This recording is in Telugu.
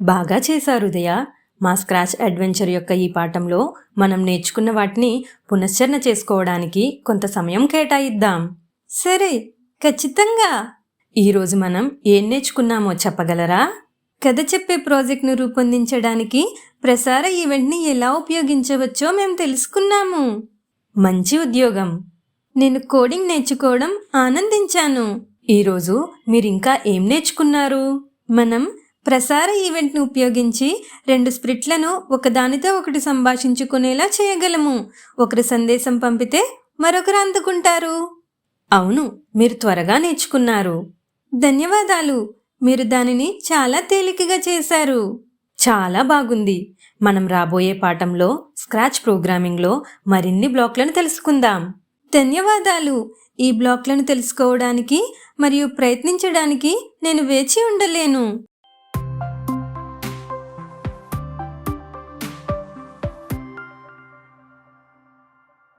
బాగా చేశారు ఉదయ. మా స్క్రాచ్ అడ్వెంచర్ యొక్క ఈ పాఠంలో మనం నేర్చుకున్న వాటిని పునశ్చరణ చేసుకోవడానికి కొంత సమయం కేటాయిద్దాం. సరే ఖచ్చితంగా. ఈరోజు మనం ఏం నేర్చుకున్నామో చెప్పగలరా? కథ చెప్పే ప్రాజెక్ట్ను రూపొందించడానికి ప్రసార ఈవెంట్ని ఎలా ఉపయోగించవచ్చో మేము తెలుసుకున్నాము. మంచి ఉద్యోగం. నేను కోడింగ్ నేర్చుకోవడం ఆనందించాను. ఈరోజు మీరు ఇంకా ఏం నేర్చుకున్నారు? మనం ప్రసార ఈవెంట్ను ఉపయోగించి రెండు స్ప్రిట్లను ఒకదానితో ఒకటి సంభాషించుకునేలా చేయగలము. ఒకరు సందేశం పంపితే మరొకరు అందుకుంటారు. అవును మీరు త్వరగా నేర్చుకున్నారు. ధన్యవాదాలు. మీరు దానిని చాలా తేలికగా చేశారు. చాలా బాగుంది. మనం రాబోయే పాఠంలో స్క్రాచ్ ప్రోగ్రామింగ్లో మరిన్ని బ్లాక్లను తెలుసుకుందాం. ధన్యవాదాలు. ఈ బ్లాక్లను తెలుసుకోవడానికి మరియు ప్రయత్నించడానికి నేను వేచి ఉండలేను.